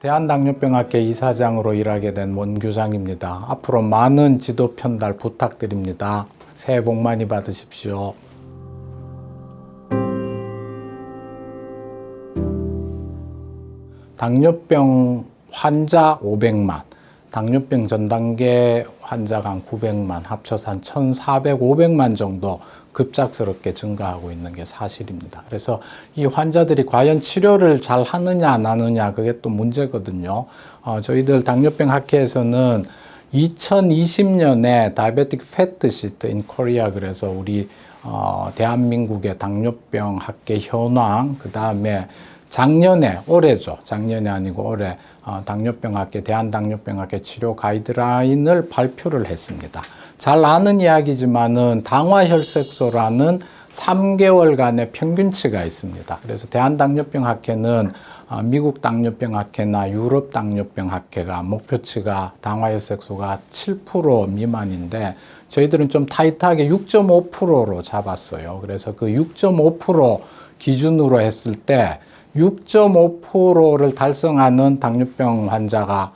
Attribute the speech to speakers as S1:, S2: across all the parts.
S1: 대한당뇨병학회 이사장으로 일하게 된 원교장입니다. 앞으로 많은 지도 편달 부탁드립니다. 새해 복 많이 받으십시오. 당뇨병 환자 500만, 당뇨병 전 단계 환자가 한 900만, 합쳐서 한 1,400, 500만 정도 급작스럽게 증가하고 있는 게 사실입니다. 그래서 이 환자들이 과연 치료를 잘 하느냐 안 하느냐 그게 또 문제거든요. 어, 저희들 당뇨병 학회에서는 2020년에 다이베틱 패트 시트 인 코리아 그래서 우리 어, 대한민국의 당뇨병 학회 현황 그 다음에 작년에 올해죠 작년이 아니고 올해 어, 당뇨병학회 대한당뇨병학회 치료 가이드라인을 발표를 했습니다. 잘 아는 이야기지만은 당화혈색소라는 3개월간의 평균치가 있습니다. 그래서 대한당뇨병학회는 어, 미국 당뇨병학회나 유럽 당뇨병학회가 목표치가 당화혈색소가 7% 미만인데 저희들은 좀 타이트하게 6.5%로 잡았어요. 그래서 그 6.5% 기준으로 했을 때 6.5%를 달성하는 당뇨병 환자가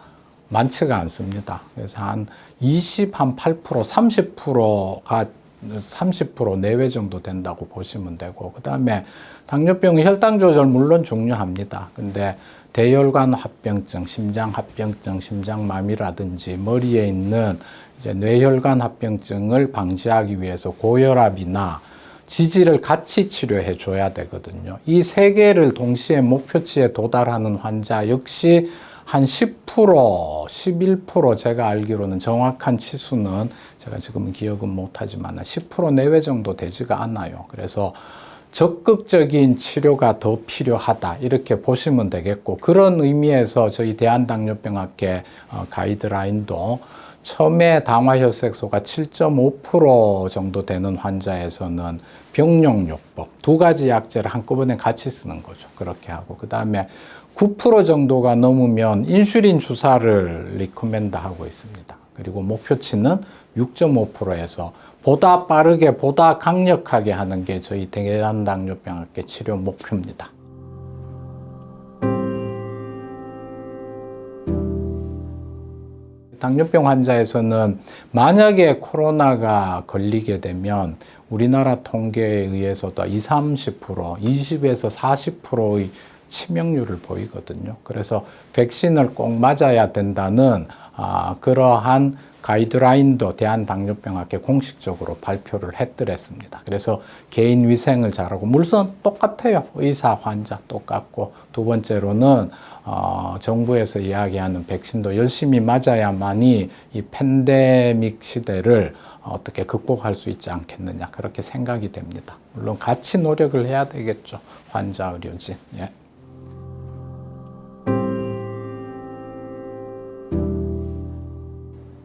S1: 많지가 않습니다. 그래서 한 20, 한 8%, 30%가 30% 내외 정도 된다고 보시면 되고, 그 다음에 당뇨병 혈당 조절 물론 중요합니다. 근데 대혈관 합병증, 심장 합병증, 심장마비라든지 머리에 있는 이제 뇌혈관 합병증을 방지하기 위해서 고혈압이나 지지를 같이 치료해 줘야 되거든요. 이 세 개를 동시에 목표치에 도달하는 환자 역시 한 10%, 11% 제가 알기로는 정확한 치수는 제가 지금은 기억은 못하지만 10% 내외 정도 되지가 않아요. 그래서 적극적인 치료가 더 필요하다 이렇게 보시면 되겠고 그런 의미에서 저희 대한당뇨병학회 어, 가이드라인도 처음에 당화혈색소가 7.5% 정도 되는 환자에서는 병용요법 두 가지 약제를 한꺼번에 같이 쓰는 거죠. 그렇게 하고 그 다음에 9% 정도가 넘으면 인슐린 주사를 리코멘드 하고 있습니다. 그리고 목표치는 6.5%에서 보다 빠르게 보다 강력하게 하는 게 저희 대한당뇨병학회 치료 목표입니다. 당뇨병 환자에서는 만약에 코로나가 걸리게 되면 우리나라 통계에 의해서도 20, 30%, 20에서 40%의 치명률을 보이거든요. 그래서 백신을 꼭 맞아야 된다는 아, 그러한 가이드라인도 대한당뇨병학회 공식적으로 발표를 했더랬습니다. 그래서 개인 위생을 잘하고 물론 똑같아요. 의사, 환자 똑같고 두 번째로는 어, 정부에서 이야기하는 백신도 열심히 맞아야만이 이 팬데믹 시대를 어떻게 극복할 수 있지 않겠느냐 그렇게 생각이 됩니다. 물론 같이 노력을 해야 되겠죠. 환자, 의료진. 예.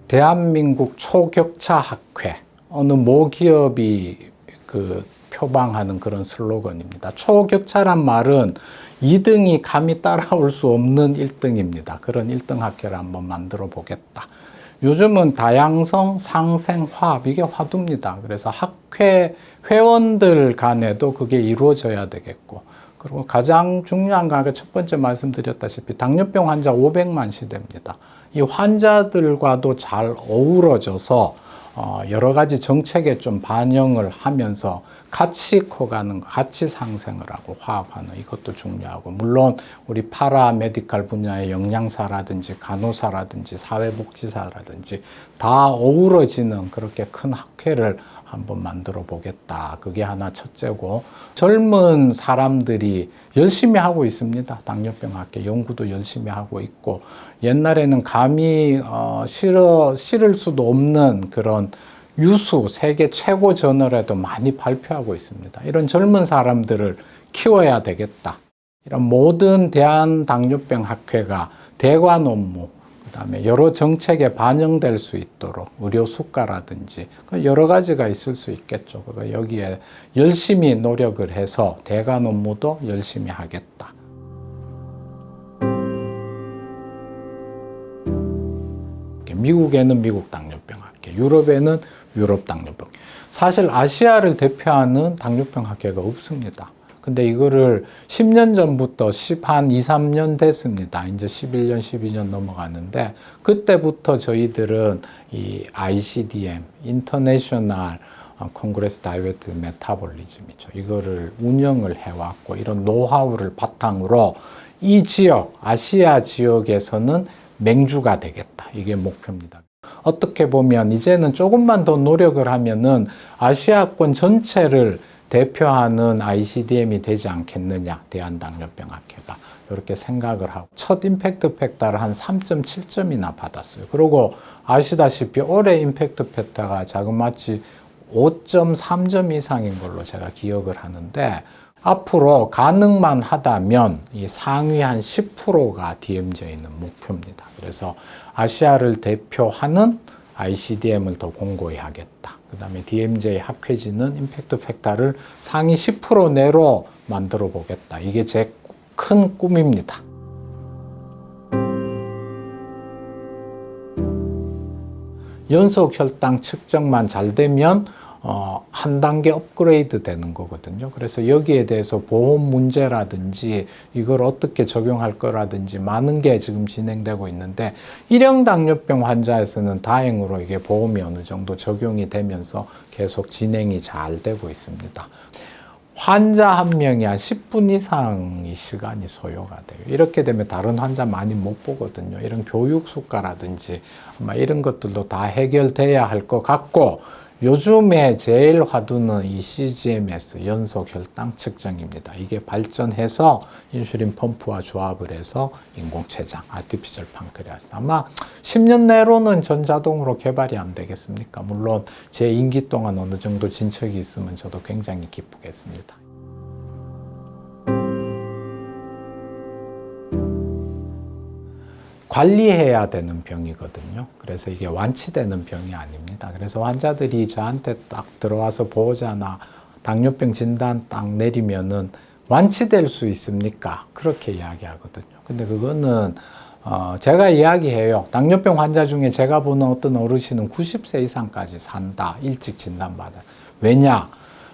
S1: 대한민국 초격차 학회 어느 모기업이 그 표방하는 그런 슬로건입니다. 초격차란 말은 2등이 감히 따라올 수 없는 1등입니다. 그런 1등 학회를 한번 만들어 보겠다. 요즘은 다양성, 상생, 화합 이게 화두입니다. 그래서 학회 회원들 간에도 그게 이루어져야 되겠고 그리고 가장 중요한 건첫 번째 말씀드렸다시피 당뇨병 환자 500만 시대입니다. 이 환자들과도 잘 어우러져서 어, 여러 가지 정책에 좀 반영을 하면서 같이 커가는 거, 같이 상생을 하고 화합하는 이것도 중요하고 물론 우리 파라 메디칼 분야의 영양사라든지 간호사라든지 사회복지사라든지 다 어우러지는 그렇게 큰 학회를 한번 만들어 보겠다. 그게 하나 첫째고 젊은 사람들이 열심히 하고 있습니다. 당뇨병 학회 연구도 열심히 하고 있고 옛날에는 감히 어, 실어 실을 수도 없는 그런 유수 세계 최고 저널에도 많이 발표하고 있습니다. 이런 젊은 사람들을 키워야 되겠다. 이런 모든 대한 당뇨병 학회가 대관 업무 그다음에 여러 정책에 반영될 수 있도록 의료 수가라든지 여러 가지가 있을 수 있겠죠. 그거 여기에 열심히 노력을 해서 대관 업무도 열심히 하겠다. 미국에는 미국 당뇨병 학회, 유럽에는 유럽 당뇨병. 사실 아시아를 대표하는 당뇨병 학회가 없습니다. 근데 이거를 10년 전부터 10, 한 2, 3년 됐습니다. 이제 11년, 12년 넘어가는데 그때부터 저희들은 이 ICDM, 인터내셔널 콩그레스 다이베트 메타볼리즘이죠. 이거를 운영을 해왔고 이런 노하우를 바탕으로 이 지역, 아시아 지역에서는 맹주가 되겠다. 이게 목표입니다. 어떻게 보면 이제는 조금만 더 노력을 하면은 아시아권 전체를 대표하는 ICDM이 되지 않겠느냐, 대한당뇨병학회가. 이렇게 생각을 하고, 첫 임팩트 팩터를 한 3.7점이나 받았어요. 그리고 아시다시피 올해 임팩트 팩터가 자그마치 5.3점 이상인 걸로 제가 기억을 하는데, 앞으로 가능만 하다면 이 상위 한 10%가 DMJ는 목표입니다. 그래서 아시아를 대표하는 ICDM을 더 공고히 하겠다. 그 다음에 DMJ 학회지는 임팩트 팩터를 상위 10% 내로 만들어 보겠다. 이게 제 큰 꿈입니다. 연속 혈당 측정만 잘 되면 어, 한 단계 업그레이드 되는 거거든요. 그래서 여기에 대해서 보험 문제라든지 이걸 어떻게 적용할 거라든지 많은 게 지금 진행되고 있는데 일형 당뇨병 환자에서는 다행으로 이게 보험이 어느 정도 적용이 되면서 계속 진행이 잘 되고 있습니다. 환자 한 명이 한 10분 이상의 시간이 소요가 돼요. 이렇게 되면 다른 환자 많이 못 보거든요. 이런 교육 수가라든지 아마 이런 것들도 다 해결돼야 할 것 같고 요즘에 제일 화두는 이 CGMS 연속 혈당 측정입니다. 이게 발전해서 인슐린 펌프와 조합을 해서 인공췌장, 아티피셜 판크레아스. 아마 10년 내로는 전자동으로 개발이 안 되겠습니까? 물론 제 임기 동안 어느 정도 진척이 있으면 저도 굉장히 기쁘겠습니다. 관리해야 되는 병이거든요. 그래서 이게 완치되는 병이 아닙니다. 그래서 환자들이 저한테 딱 들어와서 보호자나 당뇨병 진단 딱 내리면은 완치될 수 있습니까? 그렇게 이야기하거든요. 근데 그거는 어 제가 이야기해요. 당뇨병 환자 중에 제가 보는 어떤 어르신은 90세 이상까지 산다. 일찍 진단받아. 왜냐?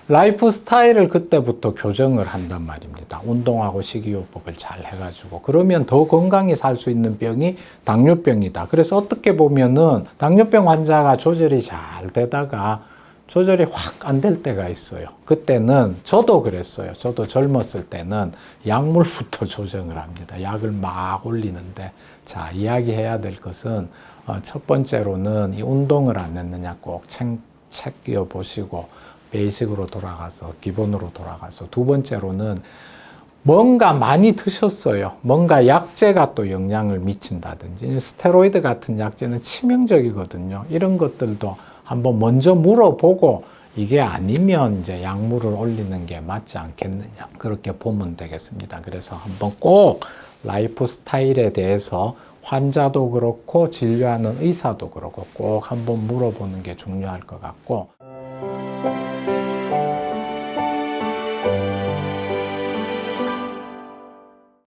S1: 라이프 스타일을 그때부터 교정을 한단 말입니다. 운동하고 식이요법을 잘 해가지고. 그러면 더 건강히 살 수 있는 병이 당뇨병이다. 그래서 어떻게 보면은 당뇨병 환자가 조절이 잘 되다가 조절이 확 안 될 때가 있어요. 그때는 저도 그랬어요. 저도 젊었을 때는 약물부터 조정을 합니다. 약을 막 올리는데 자, 이야기해야 될 것은 어, 첫 번째로는 이 운동을 안 했느냐 꼭 챙, 챙겨 보시고 베이식으로 돌아가서 기본으로 돌아가서 두 번째로는 뭔가 많이 드셨어요. 뭔가 약제가 또 영향을 미친다든지 스테로이드 같은 약제는 치명적이거든요. 이런 것들도 한번 먼저 물어보고 이게 아니면 이제 약물을 올리는 게 맞지 않겠느냐 그렇게 보면 되겠습니다. 그래서 한번 꼭 라이프 스타일에 대해서 환자도 그렇고 진료하는 의사도 그렇고 꼭 한번 물어보는 게 중요할 것 같고